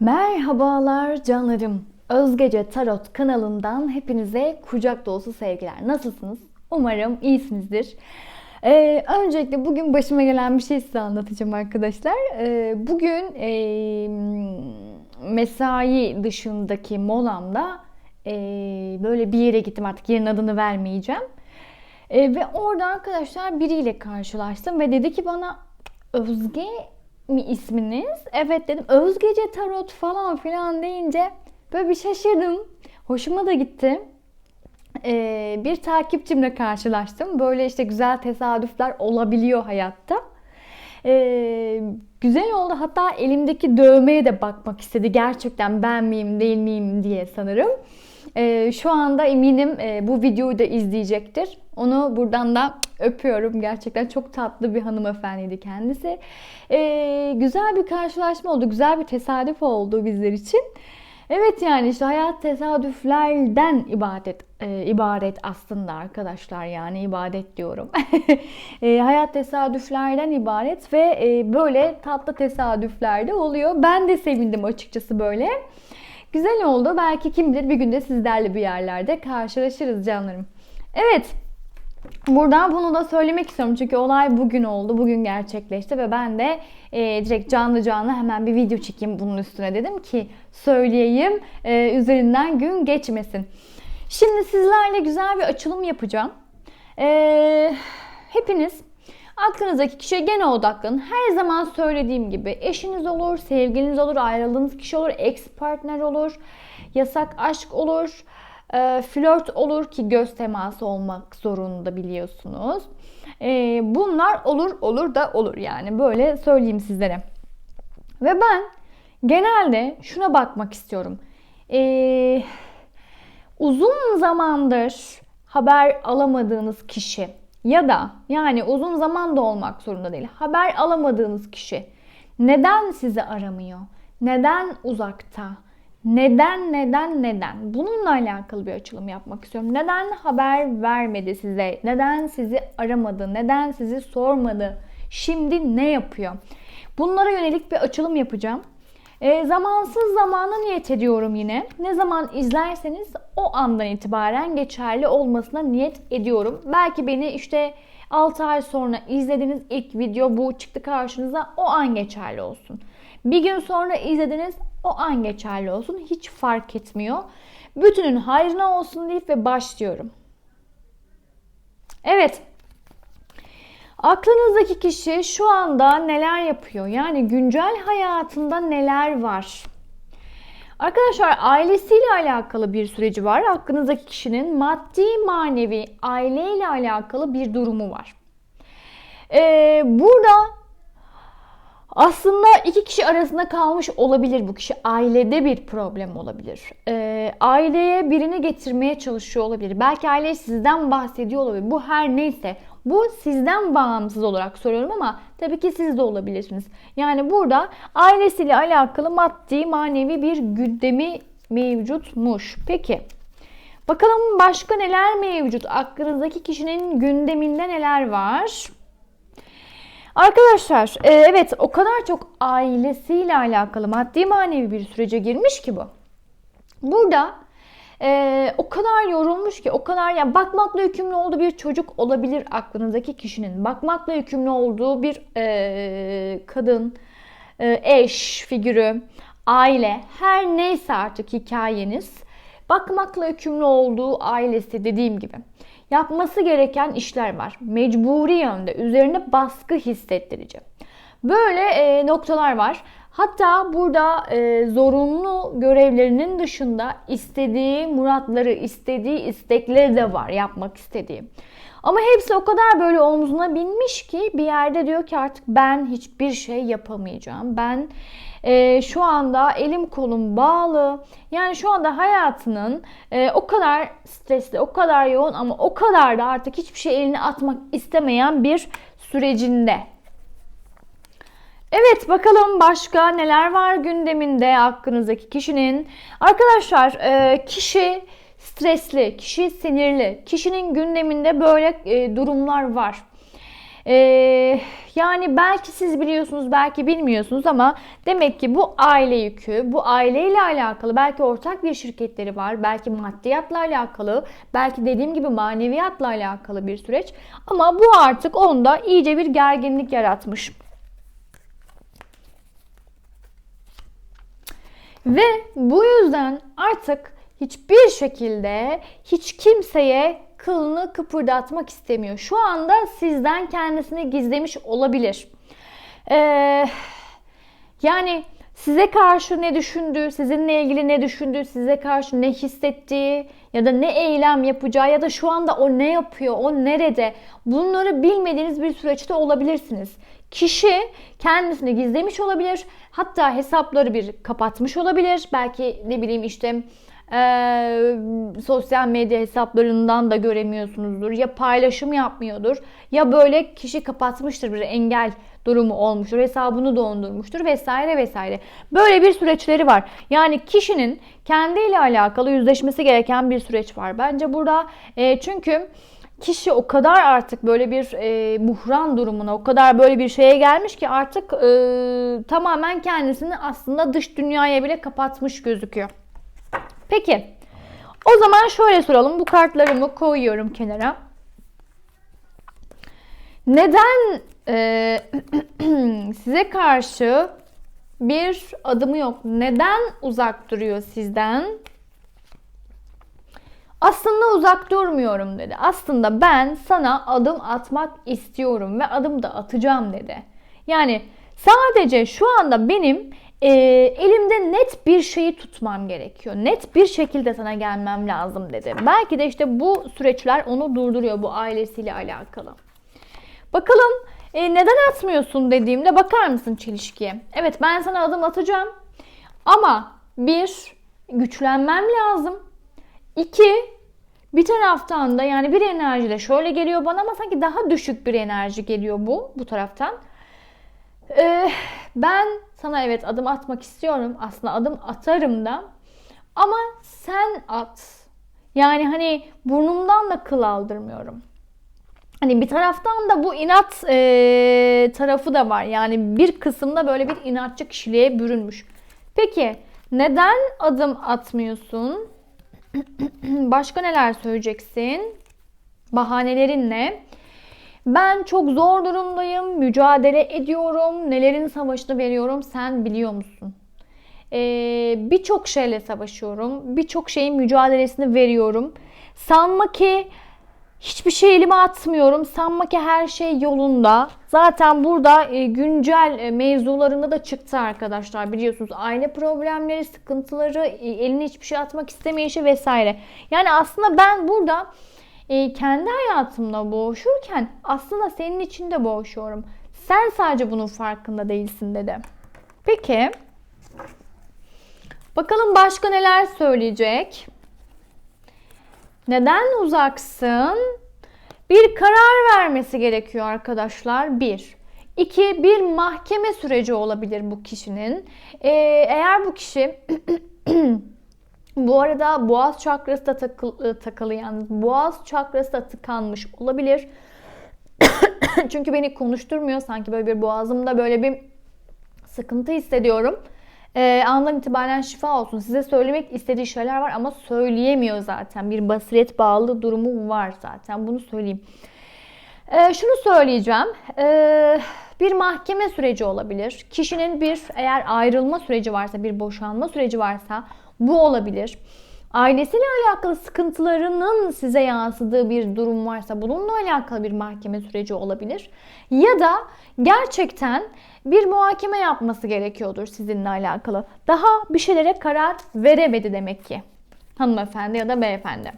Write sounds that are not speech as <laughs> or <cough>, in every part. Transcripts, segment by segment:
Merhabalar canlarım. Özgece Tarot kanalından hepinize kucak dolusu sevgiler. Nasılsınız? Umarım iyisinizdir. Ee, öncelikle bugün başıma gelen bir şey size anlatacağım arkadaşlar. Ee, bugün e, mesai dışındaki molamda e, böyle bir yere gittim artık yerin adını vermeyeceğim. E, ve orada arkadaşlar biriyle karşılaştım ve dedi ki bana Özge mi isminiz? Evet dedim. Özgece Tarot falan filan deyince böyle bir şaşırdım. Hoşuma da gitti. Ee, bir takipçimle karşılaştım. Böyle işte güzel tesadüfler olabiliyor hayatta. Ee, güzel oldu. Hatta elimdeki dövmeye de bakmak istedi. Gerçekten ben miyim değil miyim diye sanırım. Ee, şu anda eminim e, bu videoyu da izleyecektir. Onu buradan da öpüyorum. Gerçekten çok tatlı bir hanımefendiydi kendisi. Ee, güzel bir karşılaşma oldu. Güzel bir tesadüf oldu bizler için. Evet yani işte hayat tesadüflerden ibadet e, ibaret aslında arkadaşlar yani ibadet diyorum. <laughs> e, hayat tesadüflerden ibaret ve e, böyle tatlı tesadüfler de oluyor. Ben de sevindim açıkçası böyle. Güzel oldu. Belki kim bilir bir günde sizlerle bir yerlerde karşılaşırız canlarım. Evet. Buradan bunu da söylemek istiyorum çünkü olay bugün oldu, bugün gerçekleşti ve ben de e, direkt canlı canlı hemen bir video çekeyim bunun üstüne dedim ki söyleyeyim e, üzerinden gün geçmesin. Şimdi sizlerle güzel bir açılım yapacağım. E, hepiniz aklınızdaki kişiye gene odaklanın. Her zaman söylediğim gibi eşiniz olur, sevgiliniz olur, ayrıldığınız kişi olur, ex partner olur, yasak aşk olur e, flört olur ki göz teması olmak zorunda biliyorsunuz. E, bunlar olur olur da olur yani böyle söyleyeyim sizlere. Ve ben genelde şuna bakmak istiyorum. E, uzun zamandır haber alamadığınız kişi ya da yani uzun zaman da olmak zorunda değil. Haber alamadığınız kişi neden sizi aramıyor? Neden uzakta? Neden, neden, neden? Bununla alakalı bir açılım yapmak istiyorum. Neden haber vermedi size? Neden sizi aramadı? Neden sizi sormadı? Şimdi ne yapıyor? Bunlara yönelik bir açılım yapacağım. E, zamansız zamana niyet ediyorum yine. Ne zaman izlerseniz o andan itibaren geçerli olmasına niyet ediyorum. Belki beni işte 6 ay sonra izlediğiniz ilk video bu çıktı karşınıza o an geçerli olsun. Bir gün sonra izlediniz o an geçerli olsun. Hiç fark etmiyor. Bütünün hayrına olsun deyip ve başlıyorum. Evet. Aklınızdaki kişi şu anda neler yapıyor? Yani güncel hayatında neler var? Arkadaşlar ailesiyle alakalı bir süreci var. Aklınızdaki kişinin maddi manevi aileyle alakalı bir durumu var. Ee, burada aslında iki kişi arasında kalmış olabilir bu kişi. Ailede bir problem olabilir. Ee, aileye birini getirmeye çalışıyor olabilir. Belki aile sizden bahsediyor olabilir. Bu her neyse. Bu sizden bağımsız olarak soruyorum ama tabii ki siz de olabilirsiniz. Yani burada ailesiyle alakalı maddi manevi bir gündemi mevcutmuş. Peki bakalım başka neler mevcut? Aklınızdaki kişinin gündeminde neler var? Arkadaşlar e, evet o kadar çok ailesiyle alakalı maddi manevi bir sürece girmiş ki bu. Burada e, o kadar yorulmuş ki o kadar ya yani bakmakla yükümlü olduğu bir çocuk olabilir aklınızdaki kişinin. Bakmakla yükümlü olduğu bir e, kadın, eş figürü, aile her neyse artık hikayeniz bakmakla yükümlü olduğu ailesi dediğim gibi yapması gereken işler var. Mecburi yönde üzerine baskı hissettirici. Böyle e, noktalar var. Hatta burada e, zorunlu görevlerinin dışında istediği muratları, istediği istekleri de var yapmak istediği. Ama hepsi o kadar böyle omzuna binmiş ki bir yerde diyor ki artık ben hiçbir şey yapamayacağım. Ben e, şu anda elim kolum bağlı. Yani şu anda hayatının e, o kadar stresli, o kadar yoğun ama o kadar da artık hiçbir şey eline atmak istemeyen bir sürecinde. Evet bakalım başka neler var gündeminde aklınızdaki kişinin. Arkadaşlar e, kişi stresli, kişi sinirli, kişinin gündeminde böyle e, durumlar var. Ee, yani belki siz biliyorsunuz, belki bilmiyorsunuz ama demek ki bu aile yükü, bu aileyle alakalı belki ortak bir şirketleri var, belki maddiyatla alakalı, belki dediğim gibi maneviyatla alakalı bir süreç. Ama bu artık onda iyice bir gerginlik yaratmış. Ve bu yüzden artık hiçbir şekilde hiç kimseye kılını kıpırdatmak istemiyor. Şu anda sizden kendisini gizlemiş olabilir. Ee, yani size karşı ne düşündüğü, sizinle ilgili ne düşündüğü, size karşı ne hissettiği ya da ne eylem yapacağı ya da şu anda o ne yapıyor, o nerede bunları bilmediğiniz bir süreçte olabilirsiniz. Kişi kendisini gizlemiş olabilir. Hatta hesapları bir kapatmış olabilir. Belki ne bileyim işte e, sosyal medya hesaplarından da göremiyorsunuzdur. Ya paylaşım yapmıyordur ya böyle kişi kapatmıştır bir engel durumu olmuştur. Hesabını dondurmuştur vesaire vesaire. Böyle bir süreçleri var. Yani kişinin kendiyle alakalı yüzleşmesi gereken bir süreç var. Bence burada e, çünkü kişi o kadar artık böyle bir e, buhran durumuna, o kadar böyle bir şeye gelmiş ki artık e, tamamen kendisini aslında dış dünyaya bile kapatmış gözüküyor. Peki, o zaman şöyle soralım. Bu kartlarımı koyuyorum kenara. Neden e, <clears throat> size karşı bir adımı yok? Neden uzak duruyor sizden? Aslında uzak durmuyorum dedi. Aslında ben sana adım atmak istiyorum ve adım da atacağım dedi. Yani sadece şu anda benim e, elimde net bir şeyi tutmam gerekiyor. Net bir şekilde sana gelmem lazım dedi. Belki de işte bu süreçler onu durduruyor bu ailesiyle alakalı. Bakalım e, neden atmıyorsun dediğimde bakar mısın çelişkiye? Evet ben sana adım atacağım ama bir güçlenmem lazım. İki, bir taraftan da yani bir enerji de şöyle geliyor bana ama sanki daha düşük bir enerji geliyor bu bu taraftan. Ee, ben sana evet adım atmak istiyorum. Aslında adım atarım da. Ama sen at. Yani hani burnumdan da kıl aldırmıyorum. Hani bir taraftan da bu inat e, tarafı da var. Yani bir kısımda böyle bir inatçı kişiliğe bürünmüş. Peki neden adım atmıyorsun? <clears throat> Başka neler söyleyeceksin? Bahanelerin ne? Ben çok zor durumdayım, mücadele ediyorum, nelerin savaşını veriyorum sen biliyor musun? Ee, birçok şeyle savaşıyorum, birçok şeyin mücadelesini veriyorum. Sanma ki Hiçbir şey elime atmıyorum. Sanma ki her şey yolunda. Zaten burada e, güncel e, mevzularında da çıktı arkadaşlar. Biliyorsunuz aile problemleri, sıkıntıları, e, eline hiçbir şey atmak istemeyişi vesaire. Yani aslında ben burada kendi hayatımda boğuşurken aslında senin için de boğuşuyorum. Sen sadece bunun farkında değilsin dedi. Peki. Bakalım başka neler söyleyecek? Neden uzaksın? Bir karar vermesi gerekiyor arkadaşlar. Bir. İki, bir mahkeme süreci olabilir bu kişinin. Ee, eğer bu kişi <clears throat> bu arada boğaz çakrası da takıl, ıı, takılı yalnız. Boğaz çakrası da tıkanmış olabilir. <coughs> Çünkü beni konuşturmuyor. Sanki böyle bir boğazımda böyle bir sıkıntı hissediyorum e, andan itibaren şifa olsun. Size söylemek istediği şeyler var ama söyleyemiyor zaten. Bir basiret bağlı durumu var zaten. Bunu söyleyeyim. E, şunu söyleyeceğim. E, bir mahkeme süreci olabilir. Kişinin bir eğer ayrılma süreci varsa, bir boşanma süreci varsa bu olabilir. Ailesiyle alakalı sıkıntılarının size yansıdığı bir durum varsa bununla alakalı bir mahkeme süreci olabilir. Ya da gerçekten bir muhakeme yapması gerekiyordur sizinle alakalı. Daha bir şeylere karar veremedi demek ki hanımefendi ya da beyefendi.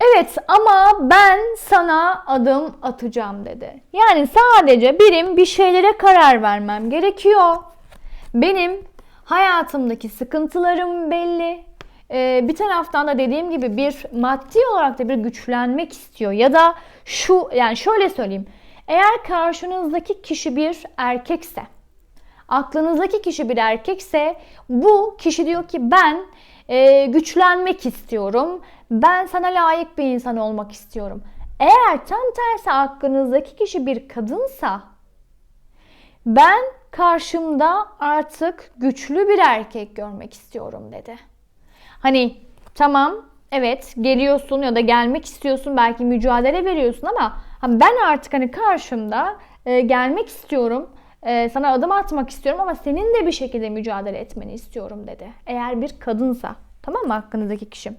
Evet ama ben sana adım atacağım dedi. Yani sadece birim bir şeylere karar vermem gerekiyor. Benim hayatımdaki sıkıntılarım belli. Ee, bir taraftan da dediğim gibi bir maddi olarak da bir güçlenmek istiyor. Ya da şu yani şöyle söyleyeyim. Eğer karşınızdaki kişi bir erkekse, aklınızdaki kişi bir erkekse bu kişi diyor ki ben e, güçlenmek istiyorum. Ben sana layık bir insan olmak istiyorum. Eğer tam tersi aklınızdaki kişi bir kadınsa ben karşımda artık güçlü bir erkek görmek istiyorum dedi. Hani tamam evet geliyorsun ya da gelmek istiyorsun belki mücadele veriyorsun ama ben artık hani karşımda e, gelmek istiyorum. E, sana adım atmak istiyorum ama senin de bir şekilde mücadele etmeni istiyorum dedi. Eğer bir kadınsa tamam mı hakkınızdaki kişi.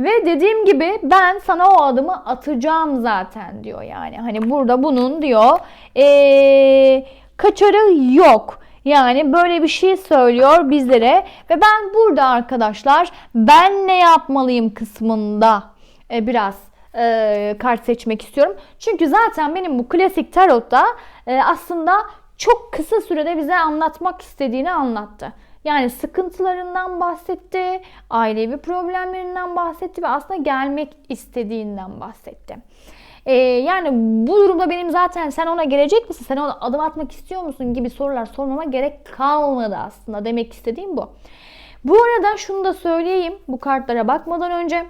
Ve dediğim gibi ben sana o adımı atacağım zaten diyor yani. Hani burada bunun diyor ee, kaçarı yok. Yani böyle bir şey söylüyor bizlere ve ben burada arkadaşlar ben ne yapmalıyım kısmında e, biraz e, kart seçmek istiyorum. Çünkü zaten benim bu klasik tarotta e, aslında çok kısa sürede bize anlatmak istediğini anlattı. Yani sıkıntılarından bahsetti, ailevi problemlerinden bahsetti ve aslında gelmek istediğinden bahsetti. Ee, yani bu durumda benim zaten sen ona gelecek misin, sen ona adım atmak istiyor musun gibi sorular sormama gerek kalmadı aslında. Demek istediğim bu. Bu arada şunu da söyleyeyim bu kartlara bakmadan önce.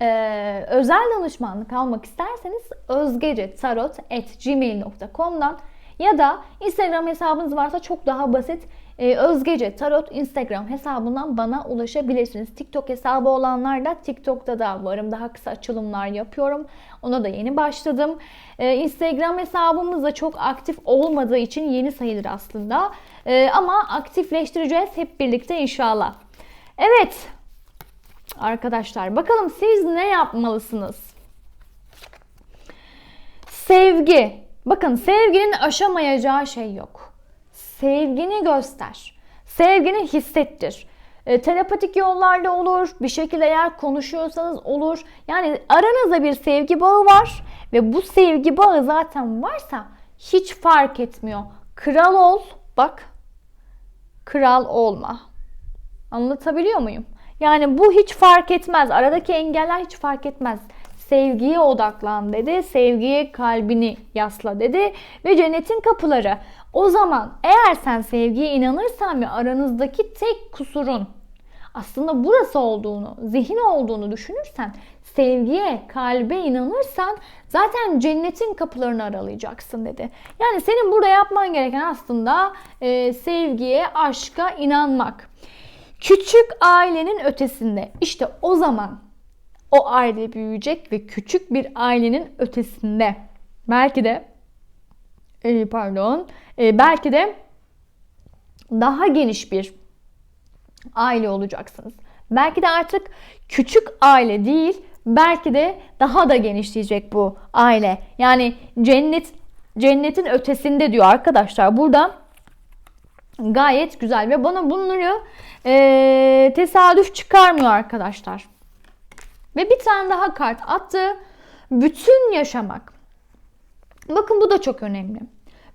Ee, özel danışmanlık almak isterseniz özgecetarot.gmail.com'dan ya da Instagram hesabınız varsa çok daha basit ee, Özgece Tarot Instagram hesabından bana ulaşabilirsiniz. TikTok hesabı olanlar da TikTok'ta da varım. Daha kısa açılımlar yapıyorum. Ona da yeni başladım. Ee, Instagram hesabımız da çok aktif olmadığı için yeni sayılır aslında. Ee, ama aktifleştireceğiz hep birlikte inşallah. Evet arkadaşlar bakalım siz ne yapmalısınız? Sevgi. Bakın sevginin aşamayacağı şey yok. Sevgini göster. Sevgini hissettir. E, telepatik yollarda olur. Bir şekilde eğer konuşuyorsanız olur. Yani aranızda bir sevgi bağı var ve bu sevgi bağı zaten varsa hiç fark etmiyor. Kral ol, bak. Kral olma. Anlatabiliyor muyum? Yani bu hiç fark etmez. Aradaki engeller hiç fark etmez. Sevgiye odaklan dedi. Sevgiye kalbini yasla dedi. Ve cennetin kapıları. O zaman eğer sen sevgiye inanırsan ve aranızdaki tek kusurun aslında burası olduğunu, zihin olduğunu düşünürsen, sevgiye, kalbe inanırsan zaten cennetin kapılarını aralayacaksın dedi. Yani senin burada yapman gereken aslında e, sevgiye, aşka inanmak. Küçük ailenin ötesinde işte o zaman o aile büyüyecek ve küçük bir ailenin ötesinde belki de e, pardon e, belki de daha geniş bir aile olacaksınız. Belki de artık küçük aile değil, belki de daha da genişleyecek bu aile. Yani cennet cennetin ötesinde diyor arkadaşlar. Burada gayet güzel ve bana bunları e, tesadüf çıkarmıyor arkadaşlar. Ve bir tane daha kart attı. Bütün yaşamak. Bakın bu da çok önemli.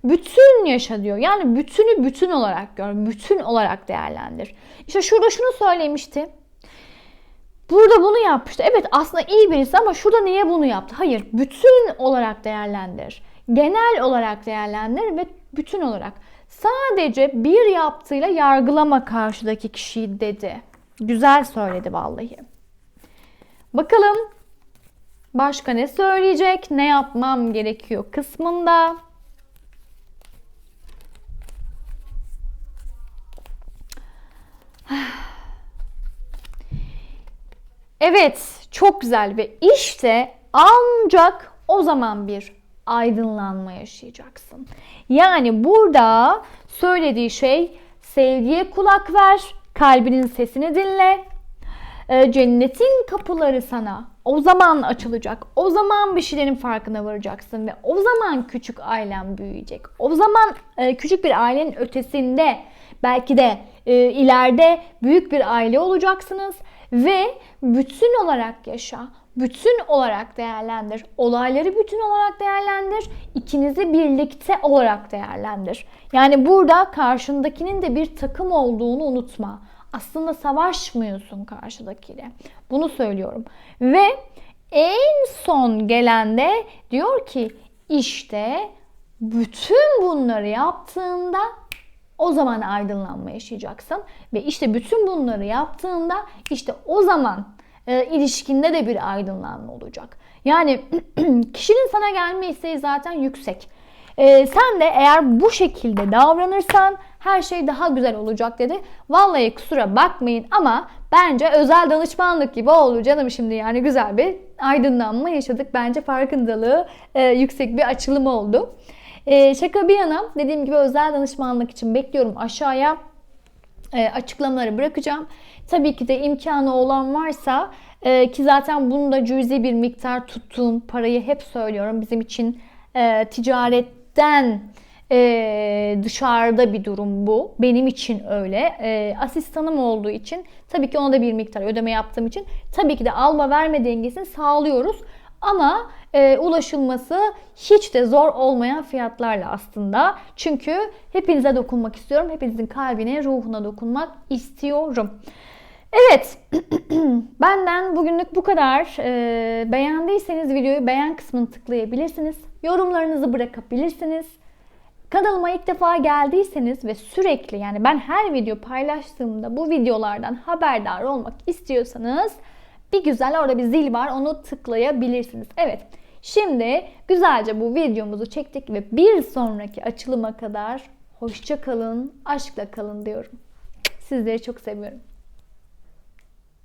Bütün yaşa diyor. Yani bütünü bütün olarak gör. Bütün olarak değerlendir. İşte şurada şunu söylemişti. Burada bunu yapmıştı. Evet aslında iyi birisi ama şurada niye bunu yaptı? Hayır. Bütün olarak değerlendir. Genel olarak değerlendir ve bütün olarak. Sadece bir yaptığıyla yargılama karşıdaki kişiyi dedi. Güzel söyledi vallahi. Bakalım başka ne söyleyecek? Ne yapmam gerekiyor kısmında. Evet, çok güzel ve işte ancak o zaman bir aydınlanma yaşayacaksın. Yani burada söylediği şey sevgiye kulak ver, kalbinin sesini dinle. Ee, cennetin kapıları sana o zaman açılacak. O zaman bir şeylerin farkına varacaksın ve o zaman küçük ailen büyüyecek. O zaman e, küçük bir ailenin ötesinde belki de e, ileride büyük bir aile olacaksınız ve bütün olarak yaşa. Bütün olarak değerlendir. Olayları bütün olarak değerlendir. İkinizi birlikte olarak değerlendir. Yani burada karşındakinin de bir takım olduğunu unutma. Aslında savaşmıyorsun karşıdakiyle. Bunu söylüyorum. Ve en son gelende diyor ki işte bütün bunları yaptığında o zaman aydınlanma yaşayacaksın. Ve işte bütün bunları yaptığında işte o zaman e, ilişkinde de bir aydınlanma olacak. Yani <clears throat> kişinin sana gelme isteği zaten yüksek. Ee, sen de eğer bu şekilde davranırsan her şey daha güzel olacak dedi. Vallahi kusura bakmayın ama bence özel danışmanlık gibi oldu canım şimdi yani güzel bir aydınlanma yaşadık. Bence farkındalığı e, yüksek bir açılım oldu. E, şaka bir yana dediğim gibi özel danışmanlık için bekliyorum aşağıya e, açıklamaları bırakacağım. Tabii ki de imkanı olan varsa e, ki zaten bunu da cüzi bir miktar tuttuğum parayı hep söylüyorum. Bizim için e, ticaretten e, dışarıda bir durum bu. Benim için öyle. E, asistanım olduğu için tabii ki ona da bir miktar ödeme yaptığım için tabii ki de alma verme dengesini sağlıyoruz. Ama e, ulaşılması hiç de zor olmayan fiyatlarla aslında. Çünkü hepinize dokunmak istiyorum. Hepinizin kalbine, ruhuna dokunmak istiyorum. Evet, <clears throat> benden bugünlük bu kadar. Ee, beğendiyseniz videoyu beğen kısmını tıklayabilirsiniz. Yorumlarınızı bırakabilirsiniz. Kanalıma ilk defa geldiyseniz ve sürekli yani ben her video paylaştığımda bu videolardan haberdar olmak istiyorsanız bir güzel orada bir zil var onu tıklayabilirsiniz. Evet şimdi güzelce bu videomuzu çektik ve bir sonraki açılıma kadar hoşça kalın, aşkla kalın diyorum. Sizleri çok seviyorum.